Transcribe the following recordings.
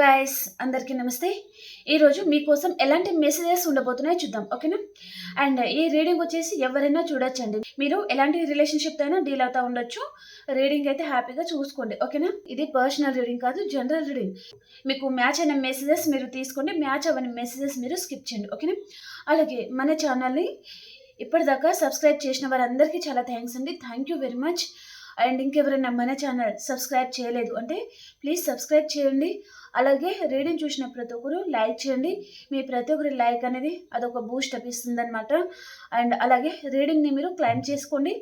Guys అందరికీ నమస్తే. ఈరోజు మీకోసం ఎలాంటి మెసేజెస్ ఉండబోతున్నాయో చూద్దాం ఓకేనా? అండ్ ఈ రీడింగ్ వచ్చేసి ఎవరైనా చూడొచ్చండి. మీరు ఎలాంటి రిలేషన్షిప్ అయినా డీల్ అవుతా ఉండొచ్చు. రీడింగ్ అయితే హ్యాపీగా చూసుకోండి ఓకేనా? ఇది పర్సనల్ రీడింగ్ కాదు జనరల్ రీడింగ్ మీకు మ్యాచ్ అయిన మెసేజెస్ మీరు తీసుకోండి మ్యాచ్ అవని మెసేజెస్ మీరు స్కిప్ చేయండి ఓకేనా? అలాగే మన ఛానల్ని ఇప్పటిదాకా సబ్స్క్రైబ్ చేసిన వారందరికీ చాలా థ్యాంక్స్ అండి. Thank you very much and ఇంకెవరైనా మన ఛానల్ సబ్స్క్రైబ్ చేయలేదు అంటే ప్లీజ్ సబ్స్క్రైబ్ చేయండి. అలాగే రీడింగ్ చూసిన ప్రతి ఒక్కరు లైక్ చేయండి. మీ ప్రతి ఒక్కరి లైక్ అనేది అదొక బూస్ట్ అనిపిస్తుంది అనమాట అండ్ అలాగే రీడింగ్ని మీరు క్లైమ్ చేసుకోండి.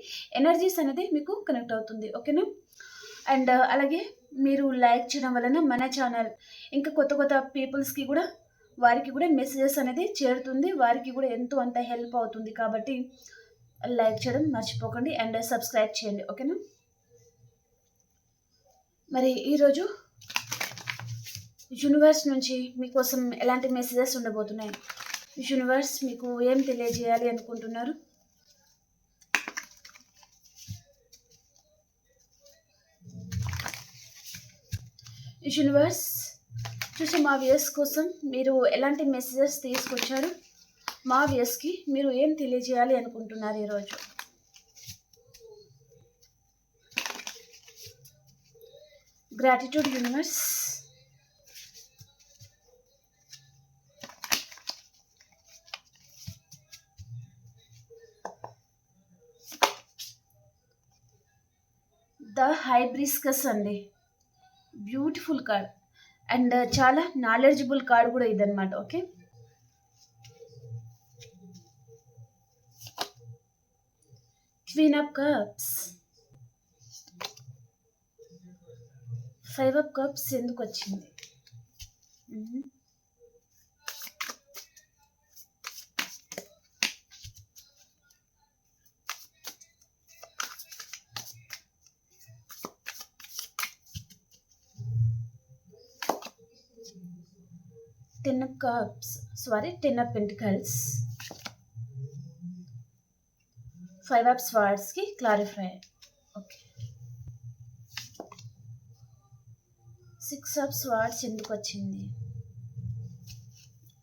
ఎనర్జీస్ అనేది మీకు కనెక్ట్ అవుతుంది. ఓకేనా? అండ్ అలాగే మీరు లైక్ చేయడం వలన మన ఛానల్ ఇంకా కొత్త కొత్త పీపుల్స్కి కూడా వారికి కూడా మెసేజెస్ అనేది చేరుతుంది. వారికి కూడా ఎంతో అంత హెల్ప్ అవుతుంది కాబట్టి లైక్ చేయడం మర్చిపోకండి అండ్ సబ్స్క్రైబ్ చేయండి. ఓకేనా? మరి ఈరోజు యూనివర్స్ నుంచి మీకోసం ఎలాంటి మెసేజెస్ ఉండబోతున్నాయి? యూనివర్స్ మీకు ఏం తెలియజేయాలి అనుకుంటున్నారు? యూనివర్స్ చూసి మా వ్యూస్ కోసం మీరు ఎలాంటి మెసేజెస్ తీసుకొచ్చారు? మా వ్యూస్కి మీరు ఏం తెలియజేయాలి అనుకుంటున్నారు ఈరోజు? గ్రాటిట్యూడ్ యూనివర్స్ ద హైబ్రిస్కస్ అండి. Beautiful card. అండ్ చాలా నాలెడ్జబుల్ కార్డ్ కూడా ఇదన్నమాట okay? Queen of cups. Five of cups ఎందుకు వచ్చింది? Cups sorry ten of pentacles five of స్వార్డ్స్కి clarify okay six of swords ఎందుకు వచ్చింది?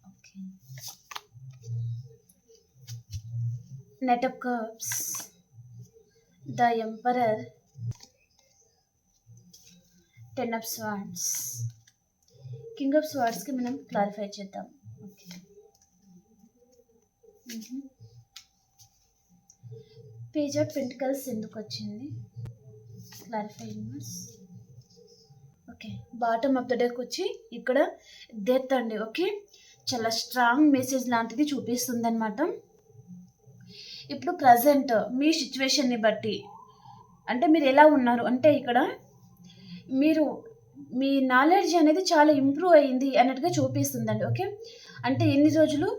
Okay knight of cups the emperor ten of swords king of స్వార్డ్స్కి మనం clarify చేద్దాం. Okay page of pentacles ఎందుకు వచ్చింది? Clarify universe okay bottom of the deck వచ్చి ఇక్కడ death అండి okay చాలా స్ట్రాంగ్ మెసేజ్ లాంటిది చూపిస్తుంది అనమాట ఇప్పుడు ప్రజెంట్ మీ సిచ్యువేషన్ని బట్టి అంటే మీరు ఎలా ఉన్నారు? అంటే ఇక్కడ మీరు మీ నాలెడ్జ్ అనేది చాలా ఇంప్రూవ్ అయ్యింది అన్నట్టుగా చూపిస్తుందండి ఓకే అంటే ఎన్ని రోజులు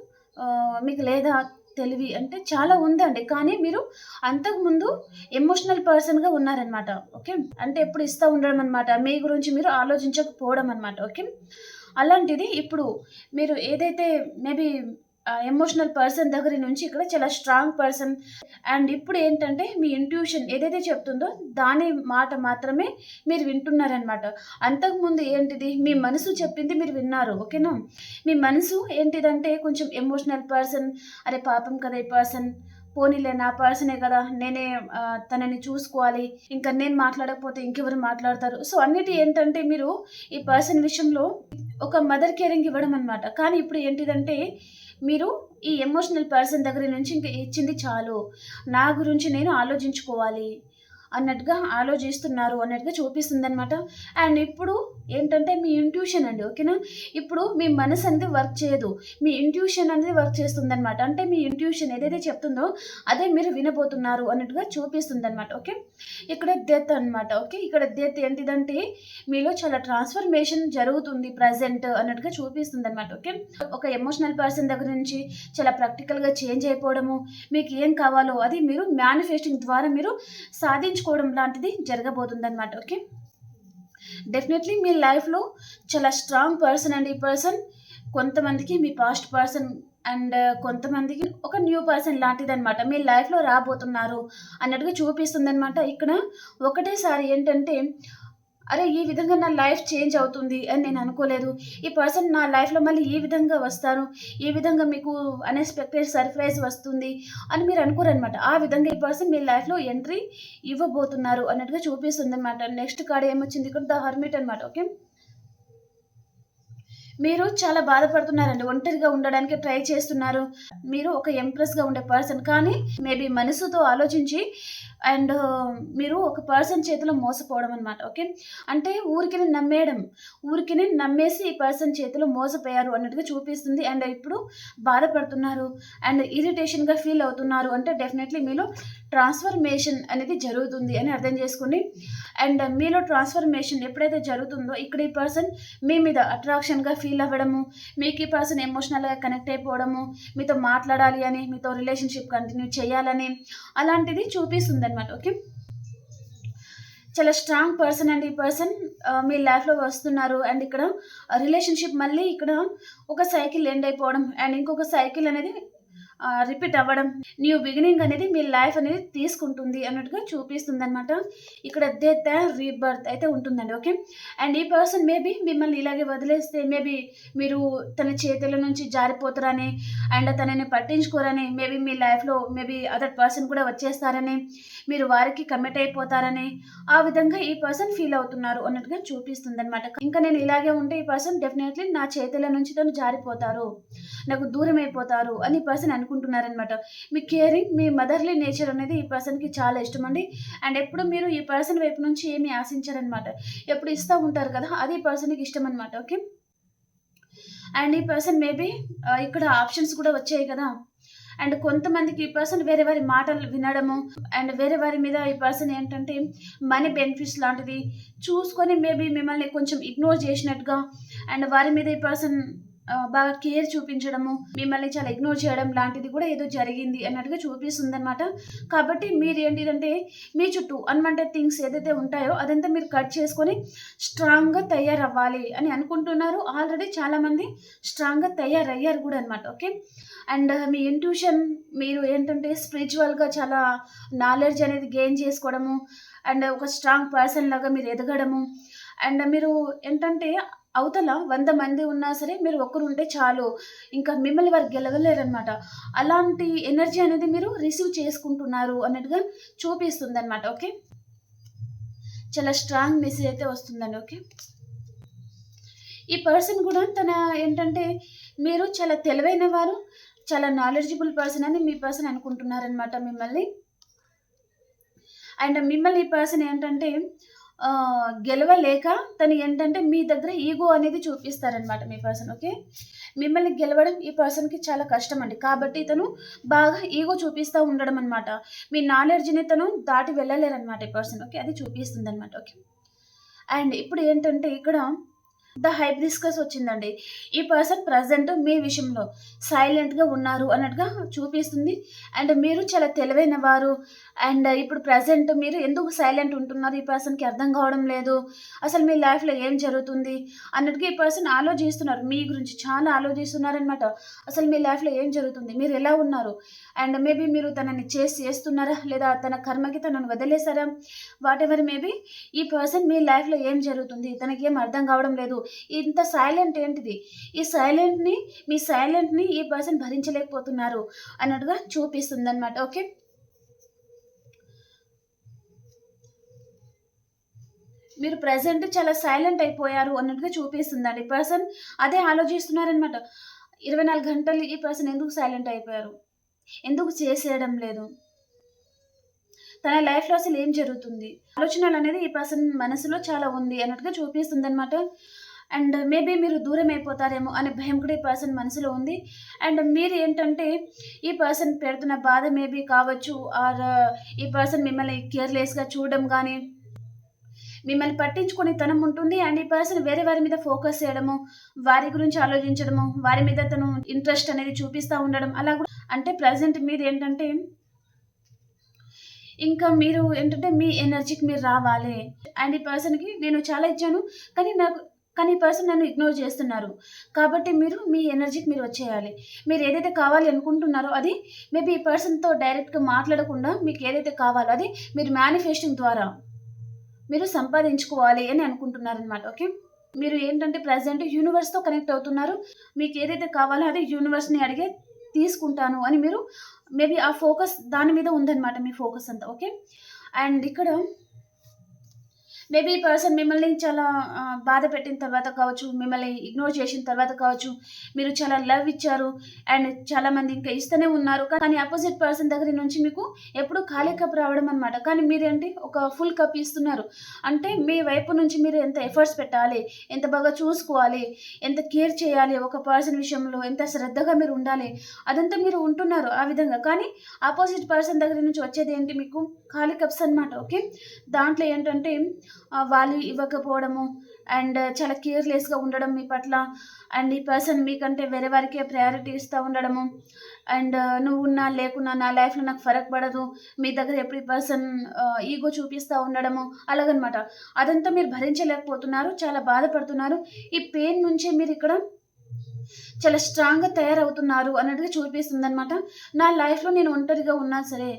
మీకు లేదా తెలివి అంటే చాలా ఉందండి కానీ మీరు అంతకుముందు ఎమోషనల్ పర్సన్గా ఉన్నారనమాట ఓకే అంటే ఎప్పుడు ఇస్తూ ఉండడం అనమాట మీ గురించి మీరు ఆలోచించకపోవడం అనమాట ఓకే అలాంటిది ఇప్పుడు మీరు ఏదైతే మేబీ ఎమోషనల్ పర్సన్ దగ్గర నుంచి ఇక్కడ చాలా స్ట్రాంగ్ పర్సన్ అండ్ ఇప్పుడు ఏంటంటే మీ ఇంట్యూషన్ ఏదైతే చెప్తుందో దాని మాట మాత్రమే మీరు వింటున్నారనమాట అంతకుముందు ఏంటిది? మీ మనసు చెప్పింది మీరు విన్నారు ఓకేనా మీ మనసు ఏంటిదంటే కొంచెం ఎమోషనల్ పర్సన్ అరే పాపం కదా ఈ పర్సన్ పోనీలే నా పర్సనే కదా. నేనే తనని చూసుకోవాలి. ఇంకా నేను మాట్లాడకపోతే ఇంకెవరు మాట్లాడతారు? సో అన్నిటి ఏంటంటే మీరు ఈ పర్సన్ విషయంలో ఒక మదర్ కేరింగ్ ఇవ్వడం అనమాట కానీ ఇప్పుడు ఏంటిదంటే మీరు ఈ ఎమోషనల్ పర్సన్ దగ్గర నుంచి ఇంకా ఇచ్చింది చాలు. నా గురించి నేను ఆలోచించుకోవాలి. అన్నట్టుగా ఆలోచిస్తున్నారు అన్నట్టుగా చూపిస్తుంది అనమాట అండ్ ఇప్పుడు ఏంటంటే మీ ఇంట్యూషన్ అండి ఓకేనా? ఇప్పుడు మీ మనసు అనేది వర్క్ చేయదు. మీ ఇంట్యూషన్ అనేది వర్క్ చేస్తుంది అనమాట అంటే మీ ఇంట్యూషన్ ఏదైతే చెప్తుందో అదే మీరు వినబోతున్నారు అన్నట్టుగా చూపిస్తుంది అనమాట ఓకే? ఇక్కడ డెత్ అన్నమాట ఓకే? ఇక్కడ డెత్ ఏంటిదంటే మీలో చాలా ట్రాన్స్ఫర్మేషన్ జరుగుతుంది ప్రజెంట్ అన్నట్టుగా చూపిస్తుంది అనమాట ఓకే? ఒక ఎమోషనల్ పర్సన్ దగ్గర నుంచి చాలా ప్రాక్టికల్గా చేంజ్ అయిపోవడము మీకు ఏం కావాలో అది మీరు మేనిఫెస్టింగ్ ద్వారా మీరు సాధించుకోవడం లాంటిది జరగబోతుంది అనమాట ఓకే? డెఫినెట్లీ మీ లైఫ్లో చాలా స్ట్రాంగ్ పర్సన్ అండ్ ఈ పర్సన్ కొంతమందికి మీ పాస్ట్ పర్సన్ అండ్ కొంతమందికి ఒక న్యూ పర్సన్ లాంటిది అనమాట మీ లైఫ్లో రాబోతున్నారు అన్నట్టుగా చూపిస్తుంది అనమాట ఇక్కడ ఒకటేసారి ఏంటంటే అరే ఈ విధంగా నా లైఫ్ చేంజ్ అవుతుంది అని నేను అనుకోలేదు. ఈ పర్సన్ నా లైఫ్లో మళ్ళీ ఈ విధంగా వస్తారు ఈ విధంగా మీకు అన్ఎక్స్పెక్టెడ్ సర్ప్రైజ్ వస్తుంది అని మీరు అనుకోరనమాట ఆ విధంగా ఈ పర్సన్ మీ లైఫ్లో ఎంట్రీ ఇవ్వబోతున్నారు అన్నట్టుగా చూపిస్తుంది అనమాట నెక్స్ట్ కార్డ్ ఏమొచ్చింది ఇక్కడ? ద హర్మిట్ అనమాట ఓకే? మీరు చాలా బాధపడుతున్నారండి. ఒంటరిగా ఉండడానికి ట్రై చేస్తున్నారు. మీరు ఒక ఎంప్రెస్గా ఉండే పర్సన్ కానీ మేబీ మనసుతో ఆలోచించి అండ్ మీరు ఒక పర్సన్ చేతిలో మోసపోవడం అనమాట ఓకే? అంటే ఊరికిని నమ్మేయడం ఊరికిని నమ్మేసి ఈ పర్సన్ చేతిలో మోసపోయారు అన్నట్టుగా చూపిస్తుంది. అండ్ ఇప్పుడు బాధపడుతున్నారు అండ్ ఇరిటేషన్గా ఫీల్ అవుతున్నారు అంటే డెఫినెట్లీ మీలో ట్రాన్స్ఫర్మేషన్ అనేది జరుగుతుంది అని అర్థం చేసుకోండి అండ్ మీలో ట్రాన్స్ఫర్మేషన్ ఎప్పుడైతే జరుగుతుందో ఇక్కడ ఈ పర్సన్ మీ మీద అట్రాక్షన్గా ఫీల్ అవ్వడము మీకు ఈ పర్సన్ ఎమోషనల్గా కనెక్ట్ అయిపోవడము మీతో మాట్లాడాలి అని మీతో రిలేషన్షిప్ కంటిన్యూ చేయాలని అలాంటిది చూపిస్తుంది అనమాట ఓకే? చాలా స్ట్రాంగ్ పర్సన్ అండ్ ఈ పర్సన్ మీ లైఫ్లో వస్తున్నారు. అండ్ ఇక్కడ రిలేషన్షిప్ మళ్ళీ ఇక్కడ ఒక సైకిల్ ఎండ్ అయిపోవడం. అండ్ ఇంకొక సైకిల్ అనేది రిపీట్ అవ్వడం న్యూ బిగినింగ్ అనేది మీ లైఫ్ అనేది తీసుకుంటుంది అన్నట్టుగా చూపిస్తుంది అనమాట ఇక్కడ డెత్ రీబర్త్ అయితే ఉంటుందండి ఓకే అండ్ ఈ పర్సన్ మేబీ మిమ్మల్ని ఇలాగే వదిలేస్తే మేబీ మీరు తన చేతుల నుంచి జారిపోతారని అండ్ తనని పట్టించుకోరని మేబీ మీ లైఫ్లో మేబీ అదర్ పర్సన్ కూడా వచ్చేస్తారని మీరు వారికి కమిట్ అయిపోతారని ఆ విధంగా ఈ పర్సన్ ఫీల్ అవుతున్నారు అన్నట్టుగా చూపిస్తుంది అనమాట ఇంకా నేను ఇలాగే ఉంటే ఈ పర్సన్ డెఫినెట్లీ నా చేతుల నుంచి తను జారిపోతారు నాకు దూరం అయిపోతారు అని పర్సన్ పర్సన్ అనుకుంటున్నారనమాట మీ కేరింగ్ మీ మదర్లీ నేచర్ అనేది ఈ పర్సన్కి చాలా ఇష్టం అండి. అండ్ ఎప్పుడు మీరు ఈ పర్సన్ వైపు నుంచి ఏమి ఆశించారనమాట ఎప్పుడు ఇస్తూ ఉంటారు కదా అది ఈ పర్సన్కి ఇష్టం అనమాట ఓకే అండ్ ఈ పర్సన్ మేబీ ఇక్కడ ఆప్షన్స్ కూడా వచ్చాయి కదా. అండ్ కొంతమందికి ఈ పర్సన్ వేరే వారి మాటలు వినడము అండ్ వేరే వారి మీద ఈ పర్సన్ ఏంటంటే మనీ బెనిఫిట్స్ లాంటిది చూసుకొని మేబీ మిమ్మల్ని కొంచెం ఇగ్నోర్ చేసినట్టుగా అండ్ వారి మీద ఈ పర్సన్ బాగా కేర్ చూపించడము మిమ్మల్ని చాలా ఇగ్నోర్ చేయడం లాంటిది కూడా ఏదో జరిగింది అన్నట్టుగా చూపిస్తుంది అనమాట కాబట్టి మీరు ఏంటిదంటే మీ చుట్టూ అన్వాంటెడ్ థింగ్స్ ఏదైతే ఉంటాయో అదంతా మీరు కట్ చేసుకొని స్ట్రాంగ్గా తయారవ్వాలి అని అనుకుంటున్నారు. ఆల్రెడీ చాలామంది స్ట్రాంగ్గా తయారయ్యారు కూడా అనమాట ఓకే అండ్ మీ ఇంట్యూషన్ మీరు ఏంటంటే స్పిరిచువల్గా చాలా నాలెడ్జ్ అనేది గెయిన్ చేసుకోవడము అండ్ ఒక స్ట్రాంగ్ పర్సన్ లాగా మీరు ఎదగడము అండ్ మీరు ఏంటంటే అవతల వంద మంది ఉన్నా సరే మీరు ఒక్కరు ఉంటే చాలు. ఇంకా మిమ్మల్ని వారు గెలవలేరనమాట అలాంటి ఎనర్జీ అనేది మీరు రిసీవ్ చేసుకుంటున్నారు అన్నట్టుగా చూపిస్తుంది అనమాట ఓకే? చాలా స్ట్రాంగ్ మెసేజ్ అయితే వస్తుందండి ఓకే? ఈ పర్సన్ కూడా తన ఏంటంటే మీరు చాలా తెలివైన వారు చాలా నాలెడ్జబుల్ పర్సన్ అని మీ పర్సన్ అనుకుంటున్నారనమాట మిమ్మల్ని. అండ్ మిమ్మల్ని ఈ పర్సన్ ఏంటంటే గెలవలేక తను ఏంటంటే మీ దగ్గర ఈగో అనేది చూపిస్తారనమాట మీ పర్సన్ ఓకే? మిమ్మల్ని గెలవడం ఈ పర్సన్కి చాలా కష్టం అండి. కాబట్టి తను బాగా ఈగో చూపిస్తూ ఉండడం అనమాట మీ నాలెడ్జ్ని తను దాటి వెళ్ళలేరనమాట ఈ పర్సన్ ఓకే? అది చూపిస్తుంది అనమాట ఓకే? అండ్ ఇప్పుడు ఏంటంటే ఇక్కడ ద హైబ్రిస్కస్ వచ్చిందండి. ఈ పర్సన్ ప్రజెంట్ మీ విషయంలో సైలెంట్గా ఉన్నారు అన్నట్టుగా చూపిస్తుంది. అండ్ మీరు చాలా తెలివైన వారు. అండ్ ఇప్పుడు ప్రజెంట్ మీరు ఎందుకు సైలెంట్ ఉంటున్నారు? ఈ పర్సన్కి అర్థం కావడం లేదు. అసలు మీ లైఫ్లో ఏం జరుగుతుంది? అన్నట్టుగా ఈ పర్సన్ ఆలోచిస్తున్నారు. మీ గురించి చాలా ఆలోచిస్తున్నారనమాట అసలు మీ లైఫ్లో ఏం జరుగుతుంది? మీరు ఎలా ఉన్నారు? అండ్ మేబీ మీరు తనని చేసి చేస్తున్నారా? లేదా తన కర్మకి తనను వదిలేసారా వాట్ ఎవర్ మేబీ ఈ పర్సన్ మీ లైఫ్లో ఏం జరుగుతుంది? తనకి ఏం అర్థం కావడం లేదు. ఇంత సైలెంట్ ఏంటిది? ఈ సైలెంట్ని మీ సైలెంట్ని ఈ పర్సన్ భరించలేకపోతున్నారు అన్నట్టుగా చూపిస్తుంది అనమాట ఓకే? మీరు ప్రజెంట్ చాలా సైలెంట్ అయిపోయారు అన్నట్టుగా చూపిస్తుందండి. పర్సన్ అదే ఆలోచిస్తున్నారనమాట ఇరవై నాలుగు గంటలు ఈ పర్సన్ ఎందుకు సైలెంట్ అయిపోయారు? ఎందుకు చేసేయడం లేదు? తన లైఫ్లో అసలు ఏం జరుగుతుంది? ఆలోచనలు అనేది ఈ పర్సన్ మనసులో చాలా ఉంది అన్నట్టుగా చూపిస్తుంది అనమాట అండ్ మేబీ మీరు దూరం అయిపోతారేమో అనే భయం కూడా ఈ పర్సన్ మనసులో ఉంది. అండ్ మీరు ఏంటంటే ఈ పర్సన్ పెడుతున్న బాధ మేబీ కావచ్చు ఆర్ ఈ పర్సన్ మిమ్మల్ని కేర్లెస్గా చూడడం కానీ మిమ్మల్ని పట్టించుకునే తనం ఉంటుంది. అండ్ ఈ పర్సన్ వేరే వారి మీద ఫోకస్ చేయడము వారి గురించి ఆలోచించడము వారి మీద తను ఇంట్రెస్ట్ అనేది చూపిస్తూ ఉండడం అలా కూడా అంటే ప్రజెంట్ మీరు ఏంటంటే ఇంకా మీరు ఏంటంటే మీ ఎనర్జీకి మీరు రావాలి. అండ్ ఈ పర్సన్కి నేను చాలా ఇచ్చాను కానీ నాకు కానీ ఈ పర్సన్ నన్ను ఇగ్నోర్ చేస్తున్నారు. కాబట్టి మీరు మీ ఎనర్జీకి మీరు వచ్చేయాలి. మీరు ఏదైతే కావాలి అనుకుంటున్నారో అది మేబీ ఈ పర్సన్తో డైరెక్ట్గా మాట్లాడకుండా మీకు ఏదైతే కావాలో అది మీరు మేనిఫెస్టింగ్ ద్వారా మీరు సంపాదించుకోవాలి అని అనుకుంటున్నారనమాట ఓకే మీరు ఏంటంటే ప్రజెంట్ యూనివర్స్తో కనెక్ట్ అవుతున్నారు. మీకు ఏదైతే కావాలో అది యూనివర్స్ని అడిగే తీసుకుంటాను అని మీరు మేబీ ఆ ఫోకస్ దాని మీద ఉందన్నమాట మీ ఫోకస్ అంతా ఓకే అండ్ ఇక్కడ మేబీ పర్సన్ మిమ్మల్ని చాలా బాధ పెట్టిన తర్వాత కావచ్చు మిమ్మల్ని ఇగ్నోర్ చేసిన తర్వాత కావచ్చు మీరు చాలా లవ్ ఇచ్చారు అండ్ చాలా మంది ఇంకా ఇస్తూనే ఉన్నారు. కానీ అపోజిట్ పర్సన్ దగ్గర నుంచి మీకు ఎప్పుడు ఖాళీ కప్ రావడం అనమాట కానీ మీరేంటి ఒక ఫుల్ కప్ ఇస్తున్నారు. అంటే మీ వైపు నుంచి మీరు ఎంత ఎఫర్ట్స్ పెట్టాలి ఎంత బాగా చూసుకోవాలి ఎంత కేర్ చేయాలి ఒక పర్సన్ విషయంలో ఎంత శ్రద్ధగా మీరు ఉండాలి అదంతా మీరు ఉంటున్నారు ఆ విధంగా. కానీ ఆపోజిట్ పర్సన్ దగ్గర నుంచి వచ్చేది ఏంటి మీకు? ఖాళీ కప్స్ అనమాట ఓకే? దాంట్లో ఏంటంటే వాల్యూ వాళ్ళు ఇవ్వకపోవడము అండ్ చాలా కేర్లెస్గా ఉండడం మీ పట్ల అండ్ ఈ పర్సన్ మీకంటే వేరే వారికే ప్రయారిటీ ఇస్తూ ఉండడము అండ్ నువ్వు ఉన్నా లేకున్నా నా లైఫ్లో నాకు ఫరక్ పడదు మీ దగ్గర ఎప్పుడు ఈ పర్సన్ ఈగో చూపిస్తూ ఉండడము అలాగనమాట. అదంతా మీరు భరించలేకపోతున్నారు చాలా బాధపడుతున్నారు ఈ పెయిన్ నుంచే మీరు ఇక్కడ చాలా స్ట్రాంగ్గా తయారవుతున్నారు అన్నట్టుగా చూపిస్తుంది అనమాట నా లైఫ్లో నేను ఒంటరిగా ఉన్నా సరే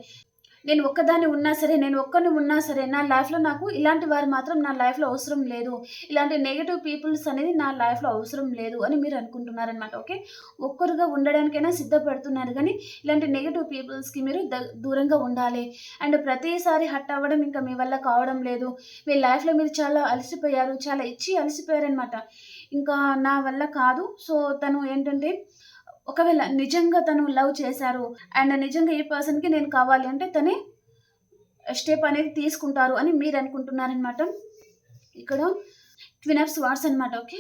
నేను ఒక్కదాన్ని ఉన్నా సరే నేను ఒక్కరిని ఉన్నా సరే నా లైఫ్లో నాకు ఇలాంటి వారు మాత్రం నా లైఫ్లో అవసరం లేదు. ఇలాంటి నెగిటివ్ పీపుల్స్ అనేది నా లైఫ్లో అవసరం లేదు అని మీరు అనుకుంటున్నారనమాట ఓకే? ఒక్కరుగా ఉండడానికైనా సిద్ధపడుతున్నారు కానీ ఇలాంటి నెగిటివ్ పీపుల్స్కి మీరు ద దూరంగా ఉండాలి. అండ్ ప్రతిసారి హట్ అవ్వడం ఇంకా మీ వల్ల కావడం లేదు. మీ లైఫ్లో మీరు చాలా అలసిపోయారు చాలా ఇచ్చి అలసిపోయారనమాట ఇంకా నా వల్ల కాదు. సో తను ఏంటంటే ఒకవేళ నిజంగా తను లవ్ చేశారు అండ్ నిజంగా ఈ పర్సన్కి నేను కావాలి అంటే తనే స్టెప్ అనేది తీసుకుంటారు అని మీరు అనుకుంటున్నారనమాట ఇక్కడ క్వీన్ ఆఫ్ స్వార్ట్స్ అనమాట ఓకే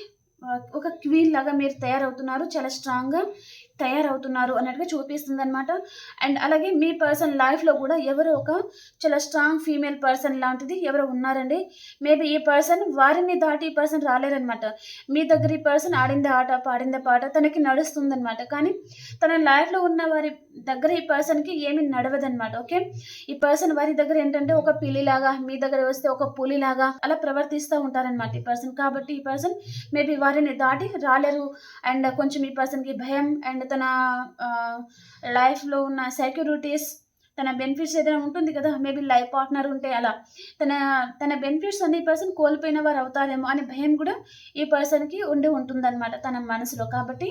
ఒక క్వీన్ లాగా మీరు తయారవుతున్నారు చాలా స్ట్రాంగ్గా తయారవుతున్నారు అన్నట్టుగా చూపిస్తుంది అనమాట అండ్ అలాగే మీ పర్సన్ లైఫ్లో కూడా ఎవరో ఒక చాలా స్ట్రాంగ్ ఫీమేల్ పర్సన్ లాంటిది ఎవరో ఉన్నారండి. మేబీ ఈ పర్సన్ వారిని దాటి ఈ పర్సన్ రాలేరనమాట మీ దగ్గర ఈ పర్సన్ ఆడిందే ఆట పాడిందే పాట తనకి నడుస్తుందనమాట కానీ తన లైఫ్లో ఉన్న వారి దగ్గర ఈ పర్సన్కి ఏమి నడవదనమాట ఓకే ఈ పర్సన్ వారి దగ్గర ఏంటంటే ఒక పిల్లిలాగా మీ దగ్గర వస్తే ఒక పులిలాగా అలా ప్రవర్తిస్తూ ఉంటారనమాట ఈ పర్సన్ కాబట్టి ఈ పర్సన్ మేబీ వారిని దాటి రాలేరు. అండ్ కొంచెం ఈ పర్సన్కి భయం అండ్ తన లైఫ్లో ఉన్న సెక్యూరిటీస్ తన బెనిఫిట్స్ ఏదైనా ఉంటుంది కదా మేబీ లైఫ్ పార్ట్నర్ ఉంటే అలా. తన తన బెనిఫిట్స్ అన్ని పర్సన్ కోల్పోయిన వారు అవుతారేమో అనే భయం కూడా ఈ పర్సన్కి ఉండి ఉంటుందన్నమాట తన మనసులో. కాబట్టి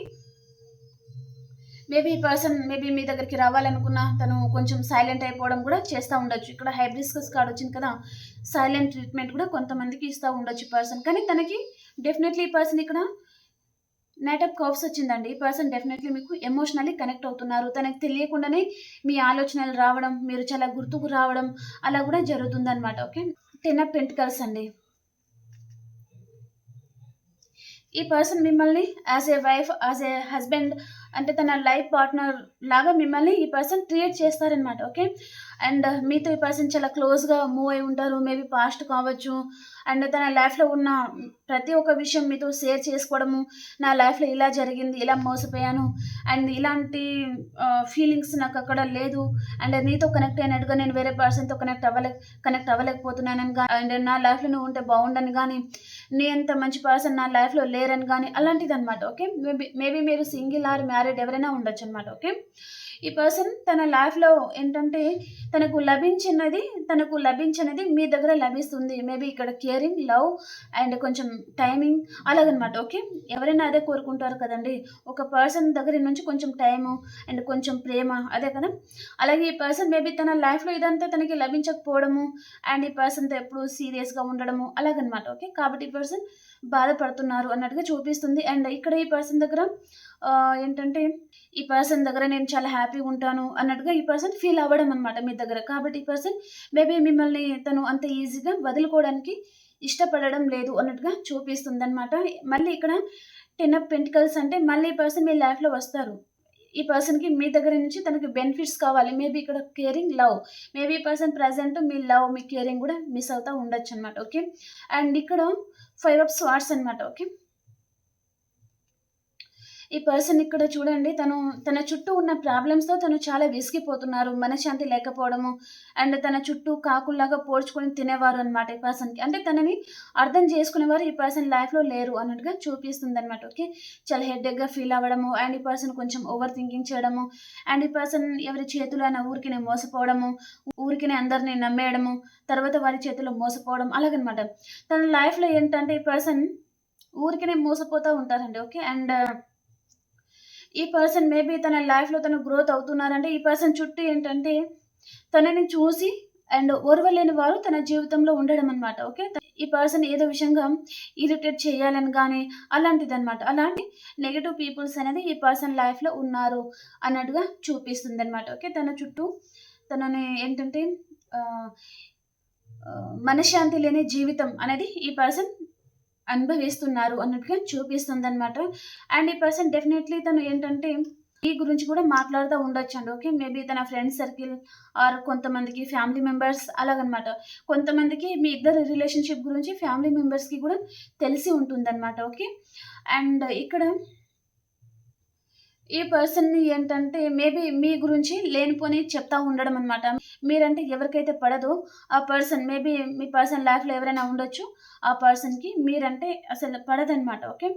మేబీ ఈ పర్సన్ మేబీ మీ దగ్గరికి రావాలనుకున్న తను కొంచెం సైలెంట్ అయిపోవడం కూడా చేస్తూ ఉండొచ్చు. ఇక్కడ హైబ్రిస్కస్ కార్డ్ వచ్చింది కదా సైలెంట్ ట్రీట్మెంట్ కూడా కొంతమందికి ఇస్తూ ఉండొచ్చు పర్సన్ కానీ తనకి డెఫినెట్లీ ఈ పర్సన్ ఇక్కడ నైట్ ఆఫ్ కప్స్ వచ్చిందండి. ఈ పర్సన్ డెఫినెట్లీ మీకు ఎమోషనల్లీ కనెక్ట్ అవుతున్నారు. తనకు తెలియకుండానే మీ ఆలోచనలు రావడం మీరు చాలా గుర్తుకు రావడం అలా కూడా జరుగుతుందన్నమాట. ఓకే టెన్ ఆఫ్ పెంటికల్స్ అండి. ఈ పర్సన్ మిమ్మల్ని as a wife as a husband అంటే తన లైఫ్ పార్ట్నర్ లాగా మిమ్మల్ని ఈ పర్సన్ ట్రీట్ చేస్తారనమాట ఓకే అండ్ మీతో ఈ పర్సన్ చాలా క్లోజ్గా మూవ్ అయి ఉంటారు మేబీ పాస్ట్ కావచ్చు అండ్ తన లైఫ్లో ఉన్న ప్రతి ఒక్క విషయం మీతో షేర్ చేసుకోవడము నా లైఫ్లో ఇలా జరిగింది ఇలా మోసపోయాను అండ్ ఇలాంటి ఫీలింగ్స్ నాకు అక్కడ లేదు అండ్ నీతో కనెక్ట్ అయినట్టుగా నేను వేరే పర్సన్తో కనెక్ట్ అవ్వలే కనెక్ట్ అవ్వలేకపోతున్నానని కానీ అండ్ నా లైఫ్లో నువ్వు ఉంటే బాగుండని కానీ నీ అంత మంచి పర్సన్ నా లైఫ్లో లేరని కానీ అలాంటిది అనమాట ఓకే? మేబీ మేబీ మీరు సింగిల్ ఆర్ మ్యారీడ్ ఎవరైనా ఉండొచ్చు అనమాట ఓకే? ఈ పర్సన్ తన లైఫ్లో ఏంటంటే తనకు లభించినది తనకు లభించినది మీ దగ్గర లభిస్తుంది. మేబీ ఇక్కడ కేరింగ్ లవ్ అండ్ కొంచెం టైమింగ్ అలాగనమాట ఓకే ఎవరైనా అదే కోరుకుంటారు కదండి. ఒక పర్సన్ దగ్గర నుంచి కొంచెం టైము అండ్ కొంచెం ప్రేమ అదే కదా? అలాగే ఈ పర్సన్ మేబీ తన లైఫ్లో ఇదంతా తనకి లభించకపోవడము అండ్ ఈ పర్సన్తో ఎప్పుడు సీరియస్గా ఉండడము అలాగనమాట ఓకే కాబట్టి ఈ పర్సన్ బాధపడుతున్నారు అన్నట్టుగా చూపిస్తుంది. అండ్ ఇక్కడ ఈ పర్సన్ దగ్గర ఏంటంటే ఈ పర్సన్ దగ్గర నేను చాలా హ్యాపీగా ఉంటాను అన్నట్టుగా ఈ పర్సన్ ఫీల్ అవ్వడం అనమాట మీ దగ్గర. కాబట్టి ఈ పర్సన్ మేబీ మిమ్మల్ని తను అంత ఈజీగా వదులుకోవడానికి ఇష్టపడడం లేదు అన్నట్టుగా చూపిస్తుంది అనమాట మళ్ళీ ఇక్కడ టెన్ అప్ పెంటికల్స్ అంటే మళ్ళీ ఈ పర్సన్ మీ లైఫ్లో వస్తారు. ఈ పర్సన్కి మీ దగ్గర నుంచి తనకి బెనిఫిట్స్ కావాలి. మేబీ ఇక్కడ కేరింగ్ లవ్ మేబీ ఈ పర్సన్ ప్రజెంట్ మీ లవ్ మీ కేరింగ్ కూడా మిస్ అవుతూ ఉండొచ్చు అనమాట ఓకే అండ్ ఇక్కడ ఫైవ్ అప్ స్వార్ట్స్ అనమాట ఓకే ఈ పర్సన్ ఇక్కడ చూడండి తను తన చుట్టూ ఉన్న ప్రాబ్లమ్స్తో తను చాలా విసిగిపోతున్నారు. మనశ్శాంతి లేకపోవడము అండ్ తన చుట్టూ కాకుల్లాగా పోడ్చుకొని తినేవారు అనమాట ఈ పర్సన్కి అంటే తనని అర్థం చేసుకునేవారు ఈ పర్సన్ లైఫ్లో లేరు అన్నట్టుగా చూపిస్తుంది అనమాట ఓకే చాలా హెడ్ఏక్గా ఫీల్ అవ్వడము అండ్ ఈ పర్సన్ కొంచెం ఓవర్ థింకింగ్ చేయడము అండ్ ఈ పర్సన్ ఎవరి చేతులు అయినా ఊరికినే మోసపోవడము ఊరికినే అందరినీ నమ్మేయడము తర్వాత వారి చేతిలో మోసపోవడం అలాగనమాట తన లైఫ్లో ఏంటంటే ఈ పర్సన్ ఊరికినే మోసపోతూ ఉంటారండి ఓకే అండ్ ఈ పర్సన్ మేబీ తన లైఫ్లో తను గ్రోత్ అవుతున్నారంటే ఈ పర్సన్ చుట్టూ ఏంటంటే తనని చూసి అండ్ ఓర్వలేని వారు తన జీవితంలో ఉండడం అనమాట ఓకే ఈ పర్సన్ ఏదో విషయంగా ఇరిటేట్ చేయాలని కానీ అలాంటిది అనమాట అలాంటి నెగిటివ్ పీపుల్స్ అనేది ఈ పర్సన్ లైఫ్లో ఉన్నారు అన్నట్టుగా చూపిస్తుంది అనమాట ఓకే తన చుట్టూ తనని ఏంటంటే మనశ్శాంతి లేని జీవితం అనేది ఈ పర్సన్ అనుభవిస్తున్నారు అన్నట్టుగా చూపిస్తుంది అనమాట అండ్ ఈ పర్సన్ డెఫినెట్లీ తను ఏంటంటే ఈ గురించి కూడా మాట్లాడుతూ ఉండొచ్చు అండి ఓకే మేబీ తన ఫ్రెండ్ సర్కిల్ ఆర్ కొంతమందికి ఫ్యామిలీ మెంబర్స్ అలాగనమాట. కొంతమందికి మీ ఇద్దరు రిలేషన్షిప్ గురించి ఫ్యామిలీ మెంబర్స్కి కూడా తెలిసి ఉంటుందన్నమాట ఓకే అండ్ ఇక్కడ ఈ పర్సన్ ఏంటంటే మేబీ మీ గురించి లేనిపోని చెప్తా ఉండడం అనమాట మీరంటే ఎవరికైతే పడదో ఆ పర్సన్ మేబీ మీ పర్సన్ లైఫ్లో ఎవరైనా ఉండొచ్చు ఆ పర్సన్కి మీరంటే అసలు పడదనమాట ఓకే?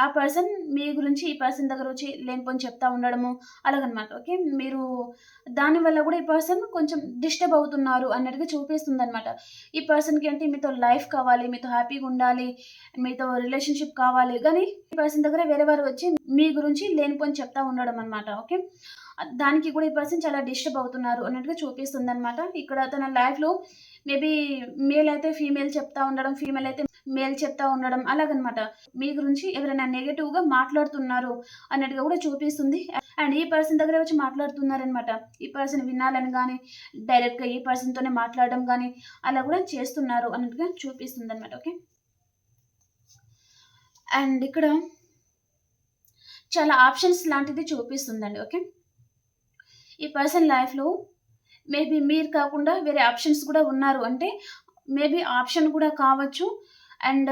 ఆ పర్సన్ మీ గురించి ఈ పర్సన్ దగ్గర వచ్చి లేనిపోని చెప్తా ఉండడము అలాగనమాట ఓకే? మీరు దానివల్ల కూడా ఈ పర్సన్ కొంచెం డిస్టర్బ్ అవుతున్నారు అన్నట్టుగా చూపిస్తుంది అనమాట ఈ పర్సన్కి అంటే మీతో లైఫ్ కావాలి మీతో హ్యాపీగా ఉండాలి మీతో రిలేషన్షిప్ కావాలి కానీ ఈ పర్సన్ దగ్గర వేరే వారు వచ్చి మీ గురించి లేనిపోని చెప్తా ఉండడం అనమాట ఓకే? దానికి కూడా ఈ పర్సన్ చాలా డిస్టర్బ్ అవుతున్నారు అన్నట్టుగా చూపిస్తుంది అనమాట ఇక్కడ తన లైఫ్లో మేబీ మేల్ అయితే ఫీమేల్ చెప్తా ఉండడం ఫీమేల్ అయితే మేలు చెప్తా ఉండడం అలాగనమాట. మీ గురించి ఎవరైనా నెగటివ్గా మాట్లాడుతున్నారు అన్నట్టుగా కూడా చూపిస్తుంది. అండ్ ఈ పర్సన్ దగ్గర వచ్చి మాట్లాడుతున్నారనమాట. ఈ పర్సన్ వినాలని కానీ డైరెక్ట్గా ఈ పర్సన్తోనే మాట్లాడడం కానీ అలా కూడా చేస్తున్నారు అన్నట్టుగా చూపిస్తుంది అనమాట ఓకే? అండ్ ఇక్కడ చాలా ఆప్షన్స్ లాంటిది చూపిస్తుందండి. ఓకే? ఈ పర్సన్ లైఫ్లో మేబీ మీరు కాకుండా వేరే ఆప్షన్స్ కూడా ఉన్నారు. అంటే మేబీ ఆప్షన్ కూడా కావచ్చు. అండ్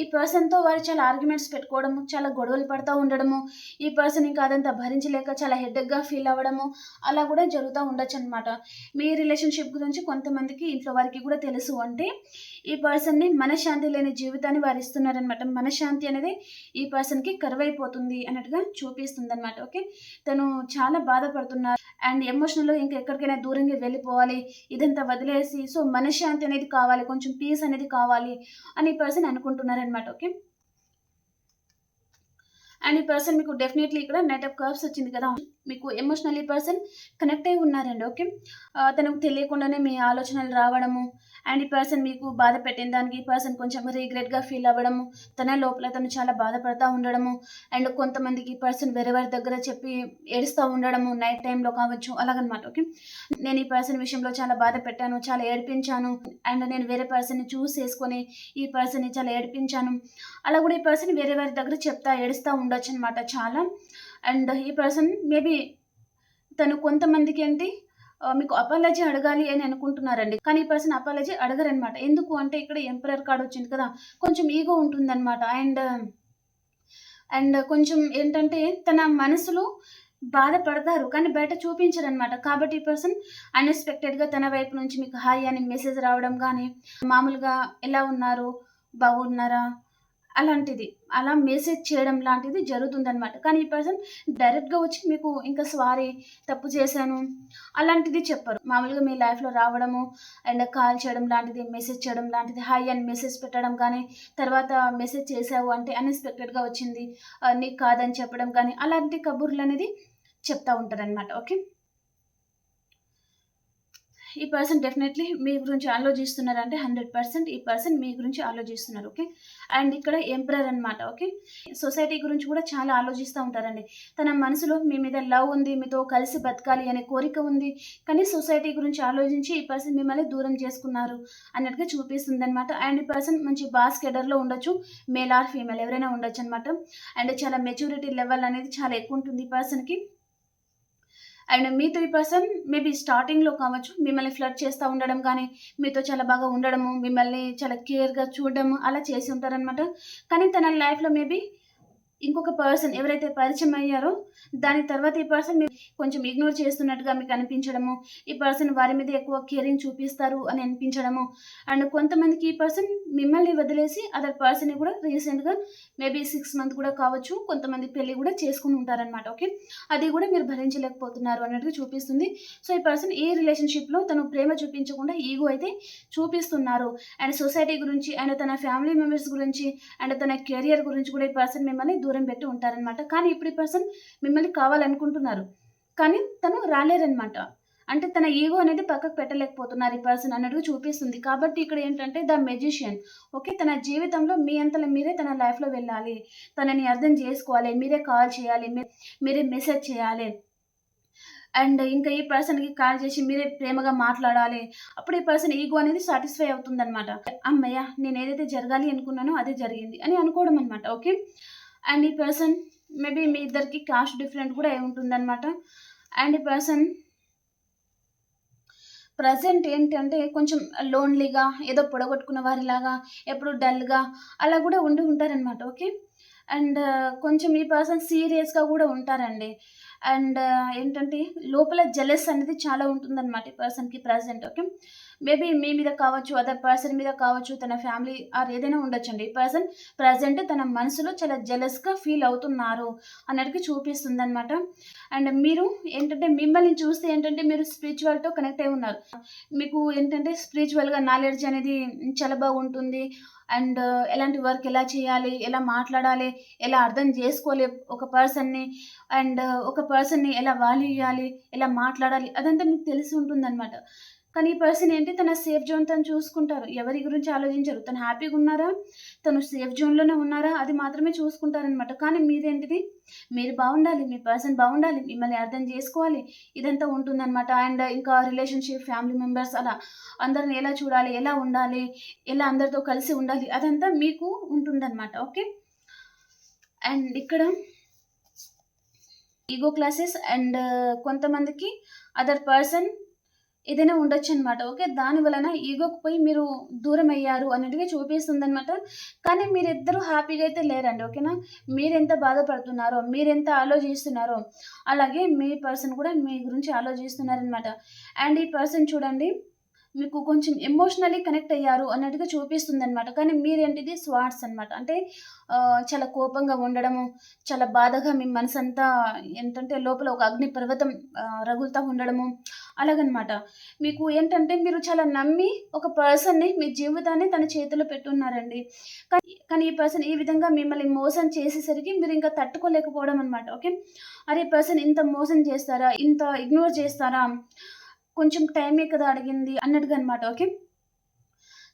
ఈ పర్సన్తో వారు చాలా ఆర్గ్యుమెంట్స్ పెట్టుకోవడము చాలా గొడవలు పడుతూ ఉండడము ఈ పర్సన్ ఇంకా అదంతా భరించలేక చాలా హెడ్గా ఫీల్ అవ్వడము అలా కూడా జరుగుతూ ఉండొచ్చు అనమాట మీ రిలేషన్షిప్ గురించి కొంతమందికి ఇంట్లో వారికి కూడా తెలుసు. అంటే ఈ పర్సన్ని మనశ్శాంతి లేని జీవితాన్ని వారు ఇస్తున్నారనమాట మనశ్శాంతి అనేది ఈ పర్సన్కి కరువైపోతుంది అన్నట్టుగా చూపిస్తుంది అనమాట ఓకే? తను చాలా బాధపడుతున్నారు. అండ్ ఎమోషనల్ ఇంకా ఎక్కడికైనా దూరంగా వెళ్ళిపోవాలి ఇదంతా వదిలేసి సో మనశ్శాంతి అనేది కావాలి కొంచెం పీస్ అనేది కావాలి అని ఈ పర్సన్ అనుకుంటున్నారనమాట ఓకే? అండ్ ఈ పర్సన్ మీకు డెఫినెట్లీ ఇక్కడ నెట్ ఆఫ్ కర్వ్స్ వచ్చింది కదా. మీకు ఎమోషనల్లీ పర్సన్ కనెక్ట్ అయి ఉన్నారండి. ఓకే? తనకు తెలియకుండానే మీ ఆలోచనలు రావడము అండ్ ఈ పర్సన్ మీకు బాధ పెట్టిన దానికి ఈ పర్సన్ కొంచెం రిగ్రెట్గా ఫీల్ అవ్వడము తన లోపల తను చాలా బాధపడతా ఉండడము అండ్ కొంతమందికి ఈ పర్సన్ వేరే వారి దగ్గర చెప్పి ఏడుస్తూ ఉండడము నైట్ టైంలో కావచ్చు అలాగనమాట ఓకే నేను ఈ పర్సన్ విషయంలో చాలా బాధ పెట్టాను చాలా ఏడిపించాను అండ్ నేను వేరే పర్సన్ని చూస్ చేసుకొని ఈ పర్సన్ని చాలా ఏడిపించాను. అలా కూడా ఈ పర్సన్ వేరే వారి దగ్గర చెప్తా ఏడుస్తూ ఉండొచ్చు అనమాట చాలా. అండ్ ఈ పర్సన్ మేబీ తను కొంతమందికి ఏంటి మీకు అపాలజీ అడగాలి అని అనుకుంటున్నారండి. కానీ ఈ పర్సన్ అపాలజీ అడగరనమాట. ఎందుకు అంటే ఇక్కడ ఎంపరర్ కార్డ్ వచ్చింది కదా కొంచెం ఈగో ఉంటుందన్నమాట. అండ్ అండ్ కొంచెం ఏంటంటే తన మనసులో బాధపడతారు కానీ బయట చూపించరనమాట. కాబట్టి ఈ పర్సన్ అన్ఎక్స్పెక్టెడ్గా తన వైపు నుంచి మీకు హాయ్ అని మెసేజ్ రావడం కానీ మామూలుగా ఎలా ఉన్నారు బాగున్నారా అలాంటిది. అలా మెసేజ్ చేయడం లాంటిది జరుగుతుందనమాట కానీ ఈ పర్సన్ డైరెక్ట్గా వచ్చి మీకు ఇంకా సారీ తప్పు చేశాను అలాంటిది చెప్పరు. మామూలుగా మీ లైఫ్లో రావడము అండ్ కాల్ చేయడం లాంటిది మెసేజ్ చేయడం లాంటిది హాయ్ అని మెసేజ్ పెట్టడం కానీ తర్వాత మెసేజ్ చేసావు అంటే అన్ఎక్స్పెక్టెడ్గా వచ్చింది నీకు కాదని చెప్పడం కానీ అలాంటి కబుర్లు అనేది చెప్తా ఉంటారనమాట ఓకే ఈ పర్సన్ డెఫినెట్లీ మీ గురించి ఆలోచిస్తున్నారు అంటే హండ్రెడ్ పర్సెంట్ ఈ పర్సన్ మీ గురించి ఆలోచిస్తున్నారు ఓకే అండ్ ఇక్కడ ఎంప్రర్ అనమాట ఓకే సొసైటీ గురించి కూడా చాలా ఆలోచిస్తూ ఉంటారండి. తన మనసులో మీ మీద లవ్ ఉంది మీతో కలిసి బతకాలి అనే కోరిక ఉంది కానీ సొసైటీ గురించి ఆలోచించి ఈ పర్సన్ మిమ్మల్ని దూరం చేసుకున్నారు అన్నట్టుగా చూపిస్తుంది అనమాట అండ్ ఈ పర్సన్ మంచి బాస్ కెడర్లో ఉండొచ్చు మేల్ ఆర్ ఫీమేల్ ఎవరైనా ఉండొచ్చు అనమాట అండ్ చాలా మెచ్యూరిటీ లెవెల్ అనేది చాలా ఎక్కువ ఉంటుంది ఈ పర్సన్కి అండ్ మీతో ఈ పర్సన్ మేబీ స్టార్టింగ్లో కావచ్చు మిమ్మల్ని ఫ్లడ్ చేస్తూ ఉండడం కానీ మీతో చాలా బాగా ఉండడము మిమ్మల్ని చాలా కేర్గా చూడడము అలా చేసి ఉంటారనమాట కానీ తన లైఫ్లో మేబీ ఇంకొక పర్సన్ ఎవరైతే పరిచయం అయ్యారో దాని తర్వాత ఈ పర్సన్ కొంచెం ఇగ్నోర్ చేస్తున్నట్టుగా మీకు అనిపించడము ఈ పర్సన్ వారి మీద ఎక్కువ కేరింగ్ చూపిస్తారు అని అనిపించడము. అండ్ కొంతమందికి ఈ పర్సన్ మిమ్మల్ని వదిలేసి అదర్ పర్సన్ కూడా రీసెంట్గా మేబీ సిక్స్ మంత్ కూడా కావచ్చు కొంతమంది పెళ్ళి కూడా చేసుకుని ఉంటారనమాట ఓకే అది కూడా మీరు భరించలేకపోతున్నారు అన్నట్టుగా చూపిస్తుంది. సో ఈ పర్సన్ ఈ రిలేషన్షిప్లో తను ప్రేమ చూపించకుండా ఈగో అయితే చూపిస్తున్నారు. అండ్ సొసైటీ గురించి అండ్ తన ఫ్యామిలీ మెంబర్స్ గురించి అండ్ తన కెరియర్ గురించి కూడా ఈ పర్సన్ మిమ్మల్ని దూరం పెట్టి ఉంటారనమాట కానీ ఇప్పుడు ఈ పర్సన్ మిమ్మల్ని కావాలనుకుంటున్నారు. కానీ తను రాలేరనమాట అంటే తన ఈగో అనేది పక్కకు పెట్టలేకపోతున్నారు ఈ పర్సన్ అన్నట్టుగా చూపిస్తుంది. కాబట్టి ఇక్కడ ఏంటంటే ద మెజిషియన్. ఓకే తన జీవితంలో మీ అంతలో మీరే తన లైఫ్లో వెళ్ళాలి. తనని అర్థం చేసుకోవాలి. మీరే కాల్ చేయాలి. మీరే మెసేజ్ చేయాలి. అండ్ ఇంకా ఈ పర్సన్కి కాల్ చేసి మీరే ప్రేమగా మాట్లాడాలి. అప్పుడు ఈ పర్సన్ ఈగో అనేది సాటిస్ఫై అవుతుంది అనమాట అమ్మయ్య నేను ఏదైతే జరగాలి అనుకున్నానో అదే జరిగింది అని అనుకోవడం అనమాట ఓకే? అండ్ ఈ పర్సన్ మేబీ మీ ఇద్దరికి కాస్ట్ డిఫరెంట్ కూడా అయి ఉంటుందన్నమాట. అండ్ ఈ పర్సన్ ప్రజెంట్ ఏంటంటే కొంచెం లోన్లీగా ఏదో పొడగొట్టుకున్న వారిలాగా ఎప్పుడు డల్గా అలా కూడా ఉండి ఉంటారనమాట ఓకే అండ్ uh, కొంచెం ఈ పర్సన్ సీరియస్గా కూడా ఉంటారండి. అండ్ ఏంటంటే లోపల జెలస్ అనేది చాలా ఉంటుందన్నమాట ఈ పర్సన్కి ప్రజెంట్ ఓకే మేబీ మీ మీద కావచ్చు అదర్ పర్సన్ మీద కావచ్చు తన ఫ్యామిలీ ఆర్ ఏదైనా ఉండొచ్చండి. ఈ పర్సన్ ప్రజెంట్ తన మనసులో చాలా జెలస్గా ఫీల్ అవుతున్నారు అన్నట్టుగా చూపిస్తుంది అనమాట అండ్ మీరు ఏంటంటే మిమ్మల్ని చూస్తే ఏంటంటే మీరు స్పిరిచువల్తో కనెక్ట్ అయి ఉన్నారు. మీకు ఏంటంటే స్పిరిచువల్గా నాలెడ్జ్ అనేది చాలా బాగుంటుంది. అండ్ uh, ఎలాంటి వర్క్ ఎలా చేయాలి ఎలా మాట్లాడాలి ఎలా అర్థం చేసుకోవాలి ఒక పర్సన్ని అండ్ uh, ఒక పర్సన్ని ఎలా వాల్యూ ఇవ్వాలి ఎలా మాట్లాడాలి అదంతా మీకు తెలిసి ఉంటుందన్నమాట. కానీ ఈ పర్సన్ ఏంటి? తన సేఫ్ జోన్ తను చూసుకుంటారు. ఎవరి గురించి ఆలోచించరు. తను హ్యాపీగా ఉన్నారా? తను సేఫ్ జోన్లోనే ఉన్నారా? అది మాత్రమే చూసుకుంటారనమాట కానీ మీరేంటిది? మీరు బాగుండాలి. మీ పర్సన్ బాగుండాలి. మిమ్మల్ని అర్థం చేసుకోవాలి. ఇదంతా ఉంటుందన్నమాట. అండ్ ఇంకా రిలేషన్షిప్ ఫ్యామిలీ మెంబర్స్ అలా అందరిని ఎలా చూడాలి? ఎలా ఉండాలి? ఎలా అందరితో కలిసి ఉండాలి? అదంతా మీకు ఉంటుందన్నమాట. ఓకే? అండ్ ఇక్కడ ఈగో క్లాసెస్ అండ్ కొంతమందికి అదర్ పర్సన్ ఏదైనా ఉండొచ్చు అనమాట ఓకే దాని వలన ఈగోకి పోయి మీరు దూరం అయ్యారు అన్నట్టుగా చూపిస్తుంది అనమాట కానీ మీరిద్దరూ హ్యాపీగా అయితే లేరండి ఓకేనా? మీరెంత బాధపడుతున్నారో మీరెంత ఆలోచిస్తున్నారో అలాగే మీ పర్సన్ కూడా మీ గురించి ఆలోచిస్తున్నారనమాట అండ్ ఈ పర్సన్ చూడండి మీకు కొంచెం ఎమోషనల్లీ కనెక్ట్ అయ్యారు అన్నట్టుగా చూపిస్తుంది అనమాట కానీ మీరేంటిది? స్వార్ట్స్ అనమాట అంటే చాలా కోపంగా ఉండడము చాలా బాధగా మీ మనసంతా ఏంటంటే లోపల ఒక అగ్ని పర్వతం రగులుతూ ఉండడము అలాగనమాట మీకు ఏంటంటే మీరు చాలా నమ్మి ఒక పర్సన్ని మీ జీవితాన్ని తన చేతిలో పెట్టున్నారండి. కానీ కానీ ఈ పర్సన్ ఈ విధంగా మిమ్మల్ని మోసం చేసేసరికి మీరు ఇంకా తట్టుకోలేకపోవడం అనమాట ఓకే? అరే పర్సన్ ఇంత మోసం చేస్తారా? ఇంత ఇగ్నోర్ చేస్తారా? కొంచెం టైమే కదా అడిగింది అన్నట్టుగా అనమాట ఓకే?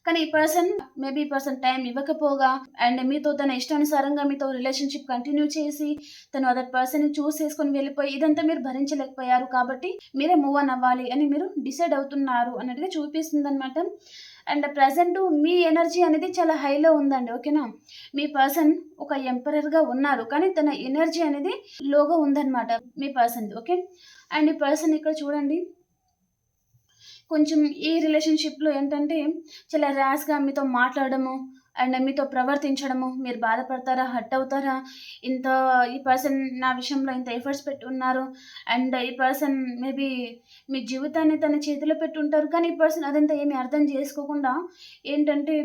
కానీ ఈ పర్సన్ మేబీ ఈ పర్సన్ టైం ఇవ్వకపోగా అండ్ మీతో తన ఇష్టానుసారంగా మీతో రిలేషన్షిప్ కంటిన్యూ చేసి తను అదర్ పర్సన్ చూస్ చేసుకొని వెళ్ళిపోయి ఇదంతా మీరు భరించలేకపోయారు కాబట్టి మీరే మూవ్ ఆన్ అవ్వాలి అని మీరు డిసైడ్ అవుతున్నారు అన్నట్టుగా చూపిస్తుంది అనమాట అండ్ ప్రజెంట్ మీ ఎనర్జీ అనేది చాలా హైలో ఉందండి ఓకేనా? మీ పర్సన్ ఒక ఎంపరర్గా ఉన్నారు కానీ తన ఎనర్జీ అనేది లోగా ఉందన్నమాట మీ పర్సన్ ఓకే? అండ్ ఈ పర్సన్ ఇక్కడ చూడండి కొంచెం ఈ రిలేషన్షిప్లో ఏంటంటే చాలా ర్యాష్గా మీతో మాట్లాడము అండ్ మీతో ప్రవర్తించడము మీరు బాధపడతారా హర్ట్ అవుతారా? ఇంత ఈ పర్సన్ నా విషయంలో ఇంత ఎఫర్ట్స్ పెట్టి ఉన్నారు అండ్ ఈ పర్సన్ మేబీ మీ జీవితాన్ని తన చేతిలో పెట్టుంటారు. కానీ ఈ పర్సన్ అదంతా ఏమి అర్థం చేసుకోకుండా ఏంటంటే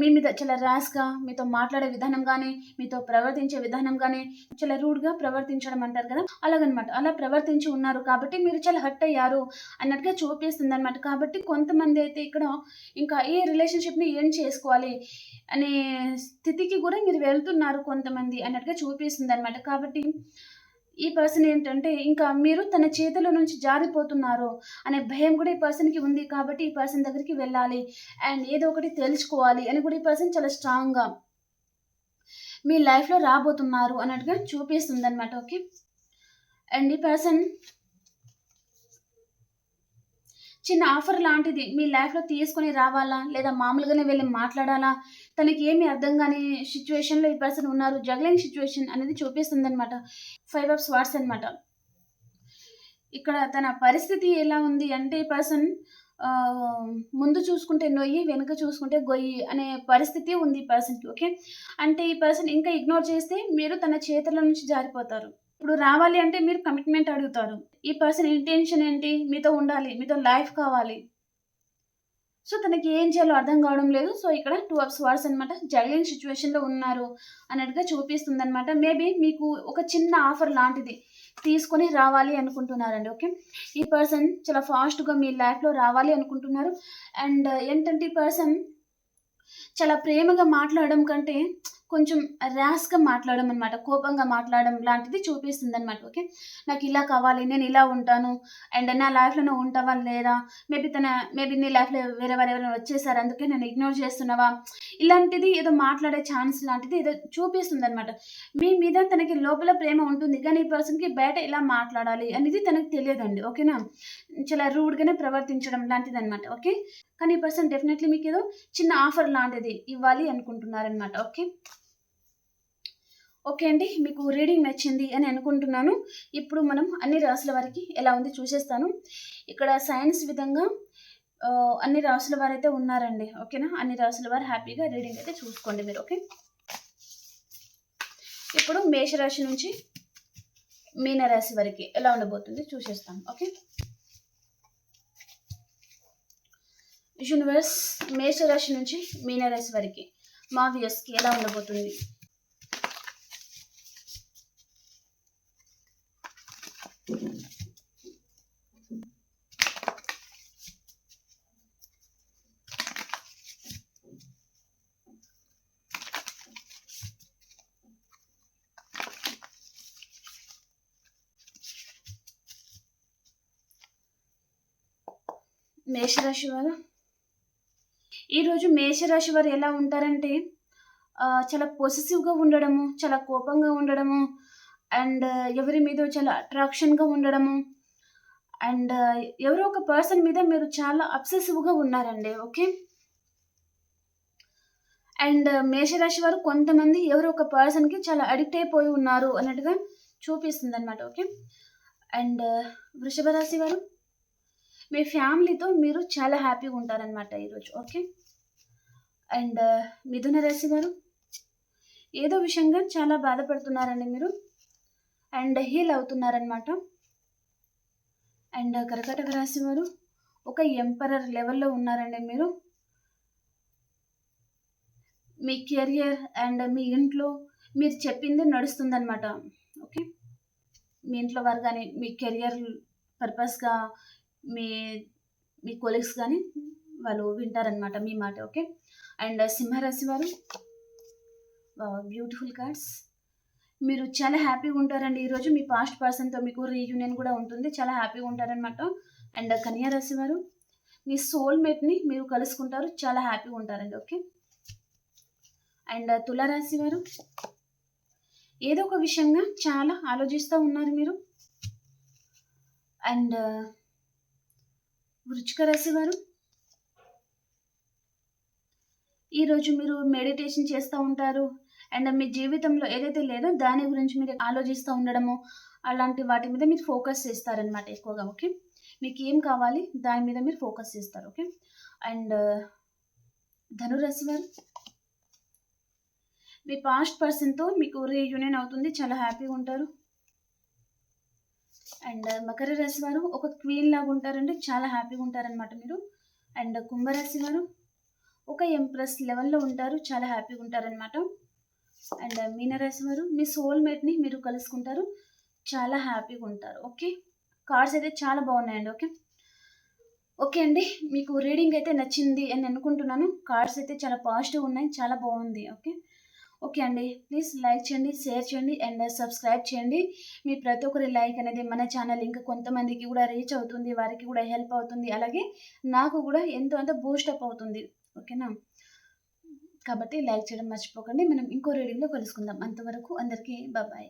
మీ మీద చాలా ర్యాష్గా మీతో మాట్లాడే విధానం కానీ మీతో ప్రవర్తించే విధానం కానీ చాలా రూడ్గా ప్రవర్తించడం అంటారు కదా? అలాగనమాట. అలా ప్రవర్తించి ఉన్నారు కాబట్టి మీరు చాలా హర్ట్ అయ్యారు అన్నట్టుగా చూపిస్తుంది అనమాట కాబట్టి కొంతమంది అయితే ఇక్కడ ఇంకా ఈ రిలేషన్షిప్ని ఏం చేసుకోవాలి. అనే స్థితికి కూడా మీరు వెళ్తున్నారు కొంతమంది అన్నట్టుగా చూపిస్తుంది అనమాట కాబట్టి ఈ పర్సన్ ఏంటంటే ఇంకా మీరు తన చేతుల నుంచి జారిపోతున్నారు అనే భయం కూడా ఈ పర్సన్కి ఉంది కాబట్టి ఈ పర్సన్ దగ్గరికి వెళ్ళాలి. అండ్ ఏదో ఒకటి తెలుసుకోవాలి అని కూడా ఈ పర్సన్ చాలా స్ట్రాంగ్గా మీ లైఫ్లో రాబోతున్నారు అన్నట్టుగా చూపిస్తుంది అనమాట ఓకే అండ్ ఈ పర్సన్ చిన్న ఆఫర్ లాంటిది మీ లైఫ్లో తీసుకొని రావాలా? లేదా మామూలుగానే వెళ్ళి మాట్లాడాలా? తనకి ఏమి అర్థం కాని సిచ్యువేషన్లో ఈ పర్సన్ ఉన్నారు. జగలింగ్ సిచ్యువేషన్ అనేది చూపిస్తుంది అనమాట ఫైవ్ ఆఫ్ స్వార్ట్స్ అనమాట ఇక్కడ తన పరిస్థితి ఎలా ఉంది అంటే ఈ పర్సన్ ముందు చూసుకుంటే నొయ్యి వెనుక చూసుకుంటే గొయ్యి అనే పరిస్థితి ఉంది ఈ పర్సన్కి ఓకే అంటే ఈ పర్సన్ ఇంకా ఇగ్నోర్ చేస్తే మీరు తన చేతుల నుంచి జారిపోతారు. ఇప్పుడు రావాలి అంటే మీరు కమిట్మెంట్ అడుగుతారు. ఈ పర్సన్ ఇంటెన్షన్ ఏంటి? మీతో ఉండాలి మీతో లైఫ్ కావాలి. సో తనకి ఏం చేయాలో అర్థం కావడం లేదు. సో ఇక్కడ టూ ఆఫ్ వార్స్ అనమాట జగలింగ్ సిచ్యువేషన్లో ఉన్నారు అన్నట్టుగా చూపిస్తుంది అనమాట మేబీ మీకు ఒక చిన్న ఆఫర్ లాంటిది తీసుకొని రావాలి అనుకుంటున్నారండి ఓకే ఈ పర్సన్ చాలా ఫాస్ట్గా మీ లైఫ్లో రావాలి అనుకుంటున్నారు. అండ్ uh, ఏంటంటే ఈ పర్సన్ చాలా ప్రేమగా మాట్లాడడం కంటే కొంచెం ర్యాష్గా మాట్లాడడం అనమాట కోపంగా మాట్లాడడం లాంటిది చూపిస్తుంది అనమాట ఓకే నాకు ఇలా కావాలి నేను ఇలా ఉంటాను అండ్ నా లైఫ్లో నువ్వు ఉంటావా లేదా? మేబీ తన మేబీ నీ లైఫ్లో వేరే వారు ఎవరైనా వచ్చేసారు అందుకే నేను ఇగ్నోర్ చేస్తున్నావా? ఇలాంటిది ఏదో మాట్లాడే ఛాన్స్ లాంటిది ఏదో చూపిస్తుంది అనమాట మీ మీద తనకి లోపల ప్రేమ ఉంటుంది కానీ ఈ పర్సన్కి బయట ఇలా మాట్లాడాలి అనేది తనకు తెలియదండి ఓకేనా చాలా రూడ్గానే ప్రవర్తించడం లాంటిది అనమాట ఓకే కానీ ఈ పర్సన్ డెఫినెట్లీ మీకు ఏదో చిన్న ఆఫర్ లాంటిది ఇవ్వాలి అనుకుంటున్నారనమాట ఓకే ఓకే అండి మీకు రీడింగ్ నచ్చింది అని అనుకుంటున్నాను. ఇప్పుడు మనం అన్ని రాసుల వారికి ఎలా ఉంది చూసేస్తాను. ఇక్కడ సైన్స్ విధంగా అన్ని రాసుల వారు అయితే ఉన్నారండి ఓకేనా అన్ని రాసుల వారు హ్యాపీగా రీడింగ్ అయితే చూసుకోండి మీరు ఓకే ఇప్పుడు మేషరాశి నుంచి మీనరాశి వరకు ఎలా ఉండబోతుంది చూసేస్తాం ఓకే యూనివర్స్ మేషరాశి నుంచి మీనరాశి వరకు మా వ్యూస్కి ఎలా ఉండబోతుంది? మేషరాశి వారు ఈరోజు మేషరాశి వారు ఎలా ఉంటారంటే చాలా పొసెసివ్గా ఉండడము చాలా కోపంగా ఉండడము అండ్ ఎవరి మీద చాలా అట్రాక్షన్గా ఉండడము అండ్ ఎవరో ఒక పర్సన్ మీద మీరు చాలా అబ్సెసివ్గా ఉన్నారండి ఓకే? అండ్ మేషరాశి వారు కొంతమంది ఎవరో ఒక పర్సన్కి చాలా అడిక్ట్ అయిపోయి ఉన్నారు అన్నట్టుగా చూపిస్తుంది అనమాట ఓకే? అండ్ వృషభ రాశి వారు మీ ఫ్యామిలీతో మీరు చాలా హ్యాపీగా ఉంటారనమాట ఈరోజు ఓకే? అండ్ మిథున రాశి వారు ఏదో విషయంగా చాలా బాధపడుతున్నారండి మీరు. అండ్ హీల్ అవుతున్నారనమాట అండ్ కర్కటక రాశి వారు ఒక ఎంపరర్ లెవెల్లో ఉన్నారండి మీరు. మీ కెరియర్ అండ్ మీ ఇంట్లో మీరు చెప్పింది నడుస్తుందన్నమాట. ఓకే? మీ ఇంట్లో వారు కానీ మీ కెరియర్ పర్పస్గా మీ మీ కొలీగ్స్ కానీ వాళ్ళు వింటారనమాట మీ మాట ఓకే? అండ్ సింహరాశి వారు బ్యూటిఫుల్ కార్డ్స్ మీరు చాలా హ్యాపీగా ఉంటారండి. ఈరోజు మీ పాస్ట్ పర్సన్తో మీకు రీయూనియన్ కూడా ఉంటుంది. చాలా హ్యాపీగా ఉంటారనమాట అండ్ కన్యా రాశి వారు మీ సోల్మేట్ని మీరు కలుసుకుంటారు. చాలా హ్యాపీగా ఉంటారండి. ఓకే అండ్ తులారాశి వారు ఏదో ఒక విషయంగా చాలా ఆలోచిస్తూ ఉన్నారు మీరు. అండ్ వృచ్చిక రాశి వారు ఈరోజు మీరు మెడిటేషన్ చేస్తూ ఉంటారు? అండ్ మీ జీవితంలో ఏదైతే లేదో దాని గురించి మీరు ఆలోచిస్తూ ఉండడము అలాంటి వాటి మీద మీరు ఫోకస్ చేస్తారనమాట ఎక్కువగా ఓకే మీకు ఏం కావాలి దాని మీద మీరు ఫోకస్ చేస్తారు ఓకే అండ్ uh, ధనురాశి వారు? మీ పాస్ట్ పర్సన్తో మీకు రీయూనియన్ అవుతుంది చాలా హ్యాపీగా ఉంటారు. అండ్ uh, మకర రాశి వారు ఒక క్వీన్ లాగా ఉంటారండి చాలా హ్యాపీగా ఉంటారనమాట మీరు. అండ్ కుంభరాశి వారు? ఒక ఎంప్రెస్ లెవెల్లో ఉంటారు చాలా హ్యాపీగా ఉంటారనమాట అండ్ మీనరాశి వారు మీ సోల్మేట్ని మీరు కలుసుకుంటారు చాలా హ్యాపీగా ఉంటారు. ఓకే? కార్డ్స్ అయితే చాలా బాగున్నాయండి ఓకే? ఓకే అండి మీకు రీడింగ్ అయితే నచ్చింది అని అనుకుంటున్నాను. కార్డ్స్ అయితే చాలా పాజిటివ్ ఉన్నాయి చాలా బాగుంది ఓకే? ఓకే అండి ప్లీజ్ లైక్ చేయండి షేర్ చేయండి అండ్ సబ్స్క్రైబ్ చేయండి. మీ ప్రతి ఒక్కరి లైక్ అనేది మన ఛానల్ ఇంకా కొంతమందికి కూడా రీచ్ అవుతుంది వారికి కూడా హెల్ప్ అవుతుంది. అలాగే నాకు కూడా ఎంతో అంత బూస్టప్ అవుతుంది. ఓకేనా? కాబట్టి లైక్ చేయడం మర్చిపోకండి. మనం ఇంకో రీడింగ్లో కలుసుకుందాం. అంతవరకు అందరికీ బాబాయ్.